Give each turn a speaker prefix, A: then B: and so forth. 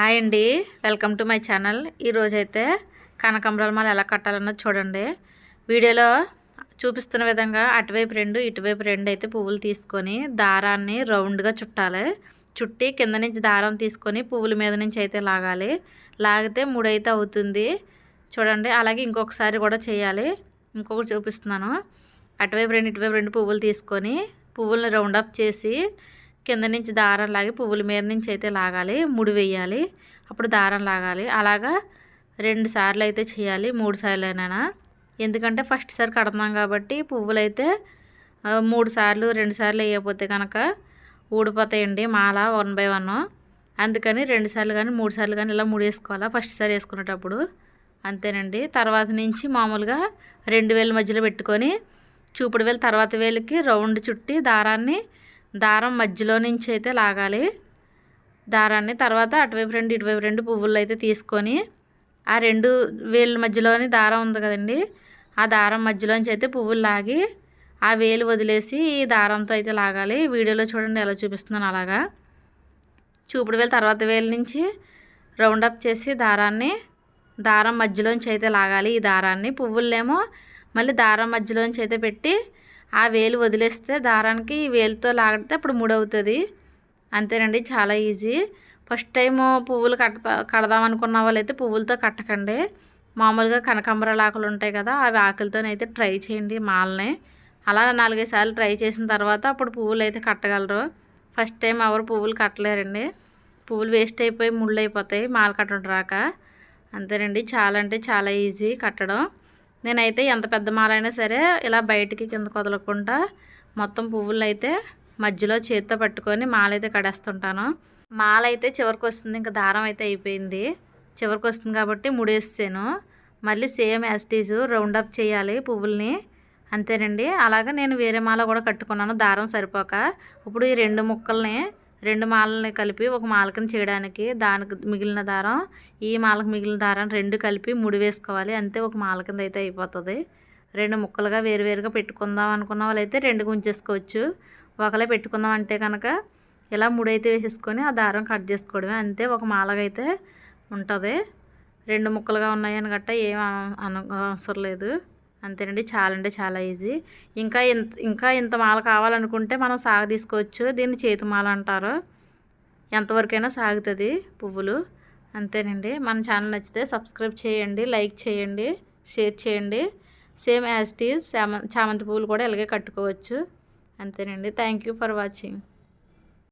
A: Hi అండి. Welcome to my channel. ఈరోజైతే కనకాంబరాల మాల ఎలా కట్టాలన్నో చూడండి. వీడియోలో చూపిస్తున్న విధంగా అటువైపు రెండు ఇటువైపు రెండు అయితే పువ్వులు తీసుకొని దారాన్ని రౌండ్గా చుట్టాలి. చుట్టి కింద నుంచి దారం తీసుకొని పువ్వుల మీద నుంచి అయితే లాగాలి. లాగితే మూడైతే అవుతుంది. చూడండి అలాగే ఇంకొకసారి కూడా చేయాలి. ఇంకొకటి చూపిస్తున్నాను. అటువైపు రెండు ఇటువైపు రెండు పువ్వులు తీసుకొని పువ్వులను రౌండప్ చేసి కింద నుంచి దారం లాగి పువ్వుల మీద నుంచి అయితే లాగాలి ముడి వేయాలి అప్పుడు దారం లాగాలి. అలాగా రెండు సార్లు అయితే చేయాలి మూడు సార్లు అయినా ఎందుకంటే ఫస్ట్ సారి కడతాం కాబట్టి పువ్వులు అయితే మూడు సార్లు రెండు సార్లు వేయకపోతే కనుక ఊడిపోతాయండి మాల వన్ బై వన్. అందుకని రెండు సార్లు కానీ మూడు సార్లు కానీ ఇలా ముడేసుకోవాలా ఫస్ట్ సారి వేసుకునేటప్పుడు. అంతేనండి. తర్వాత నుంచి మామూలుగా రెండు వేల మధ్యలో పెట్టుకొని చూపుడు వేలు తర్వాత వేలకి రౌండ్ చుట్టి దారాన్ని దారం మధ్యలో నుంచి అయితే లాగాలి. దారాన్ని తర్వాత అటువైపు రెండు ఇటువైపు రెండు పువ్వులు అయితే తీసుకొని ఆ రెండు వేళ్ళ మధ్యలోని దారం ఉంది కదండి ఆ దారం మధ్యలోంచి అయితే పువ్వులు లాగి ఆ వేలు వదిలేసి ఈ దారంతో అయితే లాగాలి. వీడియోలో చూడండి ఎలా చూపిస్తున్నాను అలాగా. చూపుడు వేలు తర్వాత వేలు నుంచి రౌండప్ చేసి దారాన్ని దారం మధ్యలోంచి అయితే లాగాలి. ఈ దారాన్ని పువ్వులేమో మళ్ళీ దారం మధ్యలోంచి అయితే పెట్టి ఆ వేలు వదిలేస్తే దారానికి వేలుతో లాగితే అప్పుడు ముడవుతుంది. అంతేనండి చాలా ఈజీ. ఫస్ట్ టైము పువ్వులు కడతా కడదాం అనుకున్న వాళ్ళైతే పువ్వులతో కట్టకండి. మామూలుగా కనకాంబరాల ఆకులు ఉంటాయి కదా అవి ఆకులతోనైతే ట్రై చేయండి మాలని. అలా నాలుగైదు సార్లు ట్రై చేసిన తర్వాత అప్పుడు పువ్వులు అయితే కట్టగలరు. ఫస్ట్ టైం ఎవరు పువ్వులు కట్టలేరండి. పువ్వులు వేస్ట్ అయిపోయి ముళ్ళు అయిపోతాయి మాల కట్టడం రాక. అంతేనండి చాలా అంటే చాలా ఈజీ కట్టడం. నేనైతే ఎంత పెద్ద మాల అయినా సరే ఇలా బయటికి కింద కొదలకుండా మొత్తం పువ్వులు అయితే మధ్యలో చేతితో పట్టుకొని మాలైతే కడేస్తుంటాను. మాల అయితే చివరికి వస్తుంది ఇంకా దారం అయితే అయిపోయింది. చివరికి వస్తుంది కాబట్టి ముడేసాను మళ్ళీ సేమ్ యాస్టీజ్ రౌండప్ చేయాలి పువ్వుల్ని. అంతేనండి. అలాగా నేను వేరే మాల కూడా కట్టుకున్నాను దారం సరిపోక. ఇప్పుడు ఈ రెండు ముక్కల్ని రెండు మాలని కలిపి ఒక మాలకని చేయడానికి దానికి మిగిలిన దారం ఈ మాలకు మిగిలిన దారం రెండు కలిపి ముడి వేసుకోవాలి. అంతే ఒక మాల కింద అయితే అయిపోతుంది. రెండు ముక్కలుగా వేరువేరుగా పెట్టుకుందాం అనుకున్న వాళ్ళైతే రెండు ఉంచేసుకోవచ్చు ఒకలే పెట్టుకుందాం అంటే కనుక ఇలా ముడైతే వేసేసుకొని ఆ దారం కట్ చేసుకోవడమే. అంతే ఒక మాలగా అయితే ఉంటుంది. రెండు ముక్కలుగా ఉన్నాయని గట్ట ఏం అవసరం లేదు. అంతేనండి. చాలా అంటే చాలా ఈజీ. ఇంకా ఇంత ఇంకా ఇంత మాల కావాలనుకుంటే మనం సాగు తీసుకోవచ్చు. దీన్ని చేతి మాల అంటారు. ఎంతవరకైనా సాగుతుంది పువ్వులు. అంతేనండి. మన ఛానల్ నచ్చితే సబ్స్క్రైబ్ చేయండి లైక్ చేయండి షేర్ చేయండి. సేమ్ యాజ్ టీజ్ చామంతి పువ్వులు కూడా ఇలాగే కట్టుకోవచ్చు. అంతేనండి. Thank for watching.